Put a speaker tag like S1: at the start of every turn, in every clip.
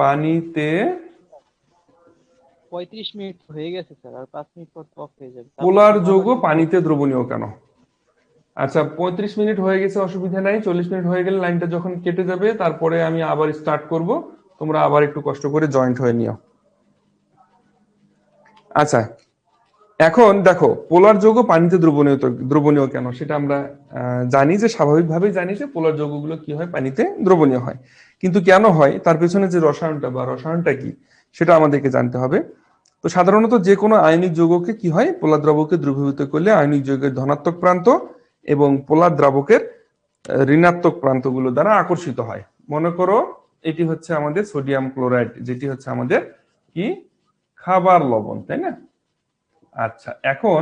S1: পানিতে
S2: পঁয়ত্রিশ মিনিট হয়ে গেছে স্যার আর পাঁচ মিনিট পর অফ হয়ে যাবে।
S1: পোলার যৌগ পানিতে দ্রবণীয় কেন? আচ্ছা পঁয়ত্রিশ মিনিট হয়ে গেছে অসুবিধা নাই চল্লিশ মিনিট হয়ে গেলে লাইনটা যখন কেটে যাবে তারপরে আমি আবার স্টার্ট করব। তোমরা আবার একটু কষ্ট করে জয়েন্ট হয়ে নিও। আচ্ছা এখন দেখো, পোলার যৌগ পানিতে দ্রবণীয় দ্রবণীয় কেন? সেটা আমরা জানি যে স্বাভাবিকভাবেই জানি যে পোলার যৌগগুলো কি হয়? পানিতে দ্রবণীয় হয়। কিন্তু কেন হয়? তার পেছনে যে রসায়নটা, বা রসায়নটা কি? সেটা আমাদেরকে জানতে হবে। তো সাধারণত যে কোনো আয়নিক যৌগকে কি হয়? পোলার দ্রাবকে দ্রবীভূত করলে আয়নিক যৌগের ধনাত্মক প্রান্ত এবং পোলার দ্রাবকের ঋণাত্মক প্রান্তগুলো দ্বারা আকর্ষিত হয়। মনে করো, এটি হচ্ছে আমাদের সোডিয়াম ক্লোরাইড, যেটি হচ্ছে আমাদের কি? খাবার লবণ, তাই না? আচ্ছা এখন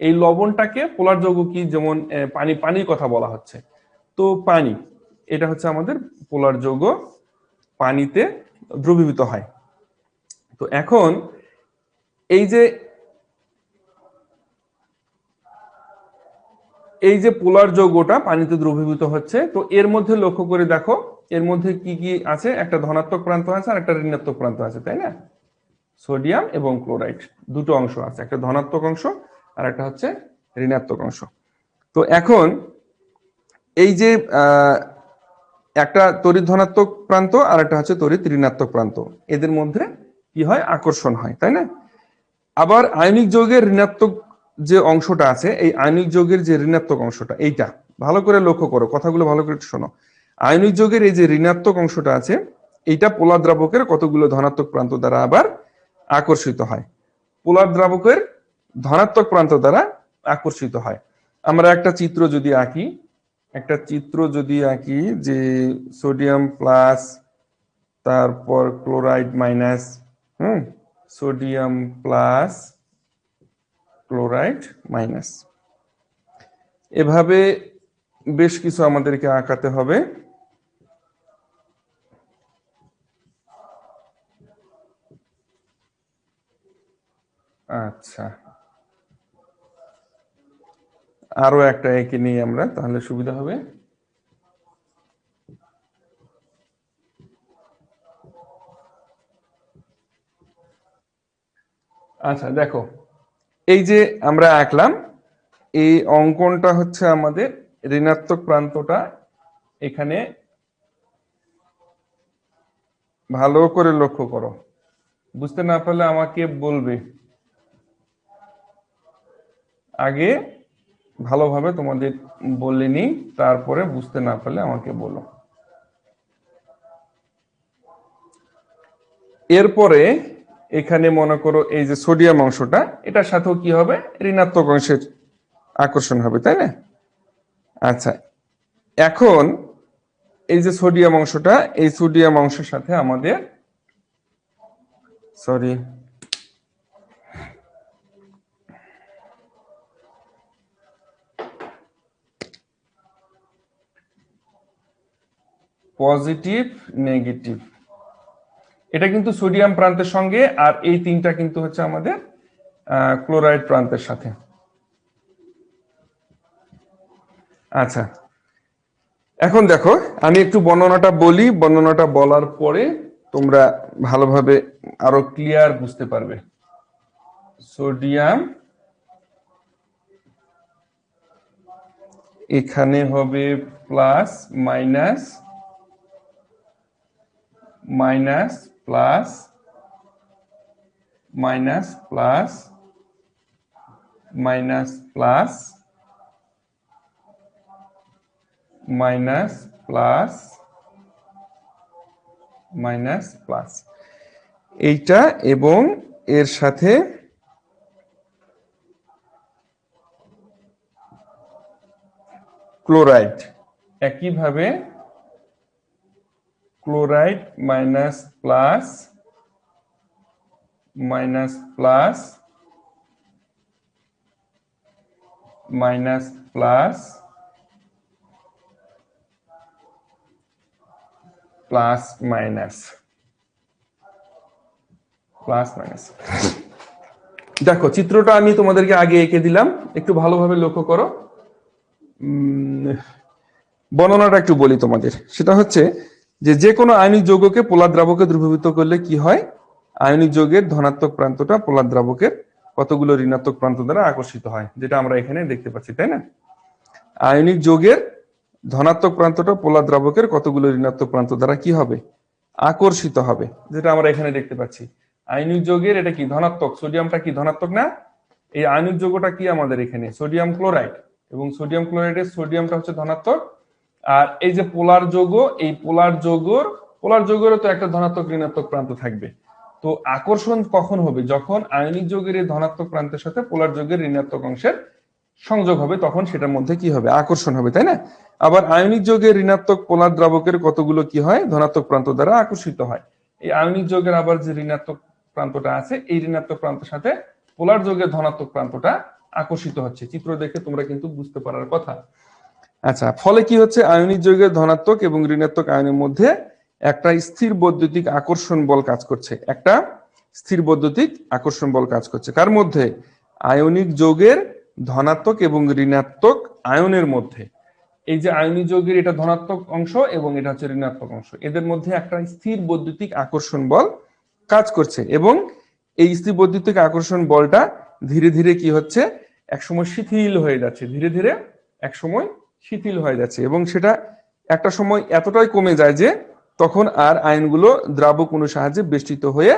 S1: এই লবণটাকে পোলার যৌগ কি যেমন পানি, পানির কথা বলা হচ্ছে। তো পানি, এটা হচ্ছে আমাদের পোলার যৌগ, পানিতে দ্রবীভূত হয়। তো এখন এই যে এই যে পোলার যৌগটা পানিতে দ্রবীভূত হচ্ছে, তো এর মধ্যে লক্ষ্য করে দেখো, এর মধ্যে কি কি আছে? একটা ধনাত্মক প্রান্ত আছে আর একটা ঋণাত্মক প্রান্ত আছে, তাই না? সোডিয়াম এবং ক্লোরাইড, দুটো অংশ আছে, একটা ধনাত্মক অংশ আর একটা হচ্ছে ঋণাত্মক অংশ। তো এখন এই যে একটা তড়িৎ ধনাত্মক প্রান্ত আর একটা হচ্ছে তড়িৎ ঋণাত্মক প্রান্ত, এদের মধ্যে কি হয়? আকর্ষণ হয়, তাই না? আবার আয়নিক যৌগের ঋণাত্মক যে অংশটা আছে, এই আয়নিক যৌগের যে ঋণাত্মক অংশটা, এইটা, ভালো করে লক্ষ্য করো, কথাগুলো ভালো করে শোনো। আয়নিক যৌগের এই যে ঋণাত্মক অংশটা আছে, এইটা পোলা দ্রাবকের কতগুলো ধনাত্মক প্রান্ত দ্বারা আবার আকর্ষিত হয়। পোলার দ্রাবকের ধনাত্মক প্রান্ত দ্বারা আকর্ষিত হয়। আমরা একটা চিত্র যদি আঁকি, একটা চিত্র যদি আঁকি যে সোডিয়াম প্লাস তারপর ক্লোরাইড মাইনাস, হুম, সোডিয়াম প্লাস ক্লোরাইড মাইনাস। এভাবে বেশ কিছু আমাদেরকে আঁকাতে হবে। আচ্ছা। আরও একটা এঁকে নিই আমরা, তাহলে সুবিধা হবে। আচ্ছা দেখো, এই যে আমরা আঁকলাম, এই অঙ্কনটা হচ্ছে আমাদের ঋণাত্মক প্রান্তটা। এখানে ভালো করে লক্ষ্য করো। বুঝতে না পারলে আমাকে বলবে। আগে ভালোভাবে তোমাদের বলে নিই, তারপরে বুঝতে না পারলে আমাকে বলো। এরপরে এখানে মনে করো এই যে সোডিয়াম অংশটা, এটার সাথেও কি হবে? ঋণাত্মক অংশের আকর্ষণ হবে, তাই না? আচ্ছা এখন এই যে সোডিয়াম অংশটা, এই সোডিয়াম অংশের সাথে আমাদের সরি পজিটিভ, নেগেটিভ। এটা কিন্তু সোডিয়াম প্রান্তের সঙ্গে, আর এই তিনটা কিন্তু হচ্ছে আমাদের ক্লোরাইড প্রান্তের সাথে। আচ্ছা। এখন দেখো, আমি একটু বর্ণনাটা বলি। বর্ণনাটা বলার পরে তোমরা ভালোভাবে আরও ক্লিয়ার বুঝতে পারবে। সোডিয়াম এখানে হবে plus, minus minus plus minus plus minus plus minus plus minus plus এইটা এবং এর সাথে ক্লোরাইড একইভাবে chloride minus plus minus plus minus plus plus minus plus minus দেখো, চিত্রটা আমি তোমাদেরকে আগে এঁকে দিলাম। একটু ভালোভাবে লক্ষ্য করো। বর্ণনাটা একটু বলি তোমাদের। সেটা হচ্ছে যে যে কোনো আয়নিক যৌগকে পোলার দ্রাবকে দ্রবীভূত করলে কি হয়? আয়নিক যৌগের ধনাত্মক প্রান্তটা পোলার দ্রাবকের কতগুলো ঋণাত্মক প্রান্ত দ্বারা আকর্ষিত হয়, যেটা আমরা এখানে দেখতে পাচ্ছি, তাই না? আয়নিক যৌগের ধনাত্মক প্রান্তটা পোলার দ্রাবকের কতগুলো ঋণাত্মক প্রান্ত দ্বারা কি হবে? আকর্ষিত হবে, যেটা আমরা এখানে দেখতে পাচ্ছি। আয়নিক যৌগের এটা কি? ধনাত্মক। সোডিয়ামটা কি ধনাত্মক না? এই আয়নিক যৌগটা কি আমাদের এখানে? Sodium chloride. এবং সোডিয়াম ক্লোরাইডের সোডিয়ামটা হচ্ছে ধনাত্মক। আর এই যে পোলার যৌগ, এই পোলার যৌগর, পোলার যৌগেরও তো একটা ধনাত্মক ঋণাত্মক প্রান্ত থাকবে। তো আকর্ষণ কখন হবে? যখন আয়নিক যৌগের এই ধনাত্মক প্রান্তের সাথে পোলার যৌগের ঋণাত্মক অংশের সংযোগ হবে, তখন সেটার মধ্যে কি হবে? আকর্ষণ হবে, তাই না? আবার আয়নিক যৌগের ঋণাত্মক পোলার দ্রাবকের কতগুলো কি হয়? ধনাত্মক প্রান্ত দ্বারা আকর্ষিত হয়। এই আয়নিক যৌগের আবার যে ঋণাত্মক প্রান্তটা আছে, এই ঋণাত্মক প্রান্তের সাথে পোলার যৌগের ধনাত্মক প্রান্তটা আকর্ষিত হচ্ছে। চিত্র দেখে তোমরা কিন্তু বুঝতে পারার কথা। আচ্ছা ফলে কি হচ্ছে? আয়নিক যৌগের ধনাত্মক এবং ঋণাত্মক আয়নের মধ্যে একটা স্থির বৈদ্যুতিক আকর্ষণ বল কাজ করছে। একটা স্থির বৈদ্যুতিক আকর্ষণ বল কাজ করছে। কার মধ্যে? আয়নিক যৌগের ধনাত্মক এবং ঋণাত্মক আয়নের মধ্যে। এই যে আয়নিক যৌগের এটা ধনাত্মক অংশ এবং এটা হচ্ছে ঋণাত্মক অংশ। এদের মধ্যে একটা স্থির বৈদ্যুতিক আকর্ষণ বল কাজ করছে এবং এই স্থির বৈদ্যুতিক আকর্ষণ বলটা ধীরে ধীরে কি হচ্ছে? একসময় শিথিল হয়ে যাচ্ছে। ধীরে ধীরে একসময় শিথিল হয়ে যাচ্ছে এবং সেটা একটা সময় এতটাই কমে যায় যে তখন আর আয়নগুলো দ্রাবক কোনো সাহায্যে বেষ্টিত হয়ে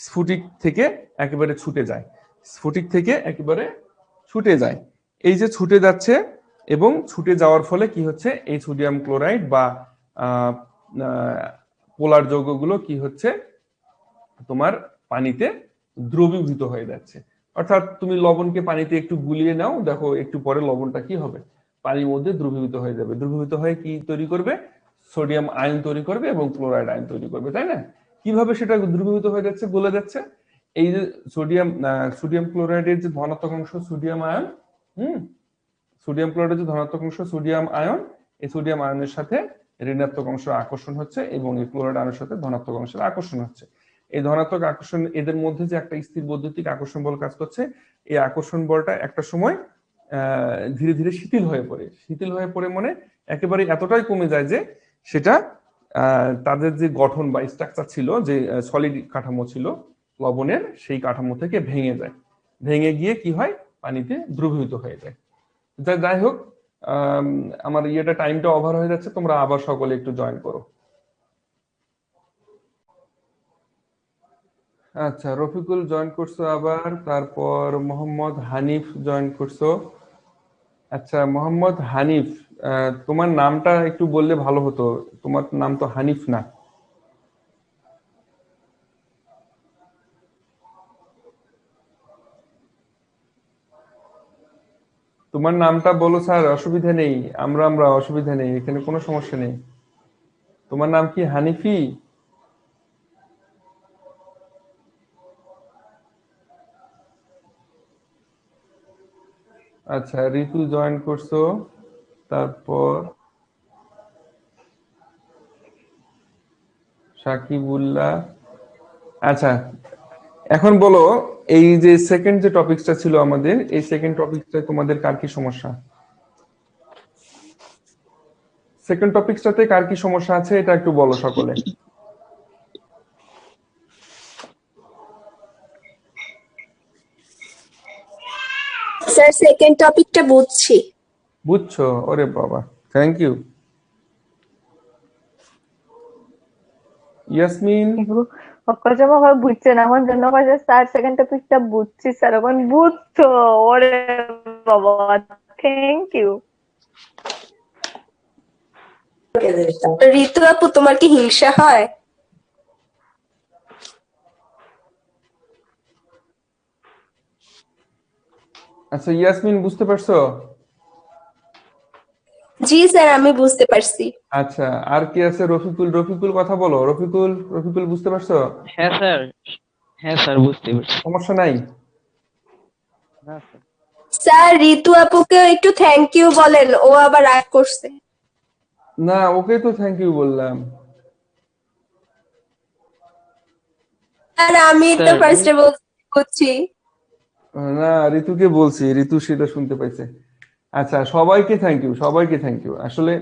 S1: স্ফটিক থেকে একেবারে ছুটে যায়। স্ফটিক থেকে একেবারে ছুটে যায়। এই যে ছুটে যাচ্ছে এবং ছুটে যাওয়ার ফলে কি হচ্ছে? এই সোডিয়াম ক্লোরাইড বা পোলার যৌগগুলো কি হচ্ছে? তোমার পানিতে দ্রবীভূত হয়ে যাচ্ছে। অর্থাৎ তুমি লবণকে পানিতে একটু গুলিয়ে নাও, দেখো একটু পরে লবণটা কি হবে? পানির মধ্যে দ্রবীভূত হয়ে যাবে। দ্রবীভূত হয়ে কি তৈরি করবে? সোডিয়াম আয়ন তৈরি করবে এবং ক্লোরাইড আয়ন তৈরি করবে, তাই না? কীভাবে সেটা দ্রবীভূত হয়ে যাচ্ছে, গলে যাচ্ছে? এই যে সোডিয়াম সোডিয়াম ক্লোরাইডের যে ধনাত্মক অংশ সোডিয়াম আয়ন, হুম? সোডিয়াম ক্লোরাইডের যে ধনাত্মক অংশ সোডিয়াম আয়ন, এই সোডিয়াম আয়নের সাথে ঋণাত্মক অংশ আকর্ষণ হচ্ছে এবং এই ক্লোরাইড আয়নের সাথে ধনাত্মক অংশের আকর্ষণ হচ্ছে। এই ধনাত্মক আকর্ষণ এদের মধ্যে যে একটা স্থির বৈদ্যুতিক আকর্ষণ বল কাজ করছে, এই আকর্ষণ বলটা একটা সময় ধীরে ধীরে শিথিল হয়ে পড়ে। শিথিল হয়ে পড়ে মানে একেবারে এতটাই কমে যায় যে সেটা তাদের যে গঠন বা স্ট্রাকচার ছিল যে সলিড কাঠামো ছিল লবণের সেই কাঠামো থেকে ভেঙে যায়। ভেঙে গিয়ে কি হয়? পানিতে দ্রবীভূত হয়ে যায়। যা যাই হোক আম, আমার ইয়েটা টাইমটা ওভার হয়ে যাচ্ছে তোমরা আবার সকলে একটু জয়েন করো। আচ্ছা রফিকুল জয়েন করছ আবার তারপর মোহাম্মদ হানিফ জয়েন করছ। আচ্ছা মোহাম্মদ হানিফ তোমার নামটা একটু বললে ভালো হতো। তোমার নাম তো হানিফ না। তোমার নামটা বলো স্যার, অসুবিধা নেই। আমরা আমরা, অসুবিধা নেই। এখানে কোনো সমস্যা নেই। তোমার নাম কি হানিফি? আচ্ছা ঋতু জয়েন করছ, তারপর সাকিবুল্লাহ। আচ্ছা এখন বলো, এই যে সেকেন্ড যে টপিকসটা ছিল আমাদের, এই সেকেন্ড টপিকটা তোমাদের কার কি সমস্যা? সেকেন্ড টপিকসটাতে কার কি সমস্যা আছে, এটা একটু বলো সকলে।
S3: স্যার সেকেন্ড টপিকটা বুঝছি।
S1: বুঝছ? ওরে বাবা। থ্যাংক ইউ ইয়াসমিন
S4: অকজমা ভাবে বুঝছেন আমার জন্য কাছে স্যার সেকেন্ড টপিকটা বুঝছি স্যার এখন বুঝছ। ওরে বাবা থ্যাংক ইউ
S3: ঋতু আপু তোমার কি হিংসা হয়?
S1: আচ্ছা ইয়াসমিন বুঝতে পারছ?
S3: জি স্যার আমি বুঝতে পারছি।
S1: আচ্ছা আর কি আছে? রফিকুল রফিকুল কথা বলো। রফিকুল রফিকুল বুঝতে পারছ?
S2: হ্যাঁ স্যার হ্যাঁ স্যার বুঝতে পারছি।
S1: সমস্যা নাই?
S2: স্যার।
S3: স্যার ঋতু আপুকে একটু থ্যাংক ইউ বলেন ও আবার রাগ করছে।
S1: না ওকে তো থ্যাংক ইউ বললাম।
S3: আর আমি তো
S2: স্যার,
S3: ফার্স্টে বুঝছি
S1: না, ঋতুকে বলছি, ঋতু সেটা শুনতে পাইছে। আচ্ছা সবাইকে থ্যাংক ইউ সবাইকে থ্যাংক ইউ আসলে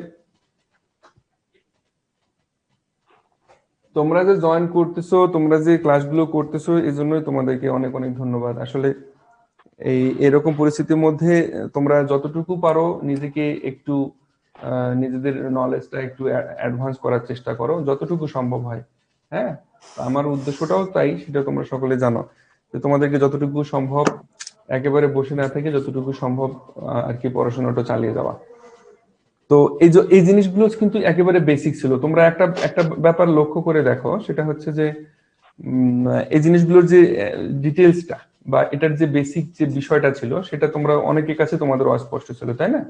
S1: তোমরা যে জয়েন করতেছো, তোমরা যে ক্লাসগুলো করতেছো, এই জন্যই তোমাদেরকে অনেক অনেক ধন্যবাদ। আসলে এই, এরকম পরিস্থিতির মধ্যে তোমরা যতটুকু পারো নিজেকে একটু নিজেদের নলেজটা একটু অ্যাডভান্স করার চেষ্টা করো, যতটুকু সম্ভব হয়। হ্যাঁ? আমার উদ্দেশ্যটাও তাই, সেটা তোমরা সকলে জানো। যে তোমাদেরকে যতটুকু সম্ভব একেবারে বসে না থেকে যতটুকু সম্ভব আর কি পড়াশোনাটা চালিয়ে যাওয়া। তো এই যে, এই জিনিসগুলো কিন্তু একেবারে বেসিক ছিল। তোমরা একটা একটা ব্যাপার লক্ষ্য করে দেখো, সেটা হচ্ছে যে এই জিনিসগুলোর যে ডিটেলসটা বা এটার যে বেসিক যে বিষয়টা ছিল, সেটা তোমরা অনেকের কাছে তোমাদের অস্পষ্ট ছিল, তাই না?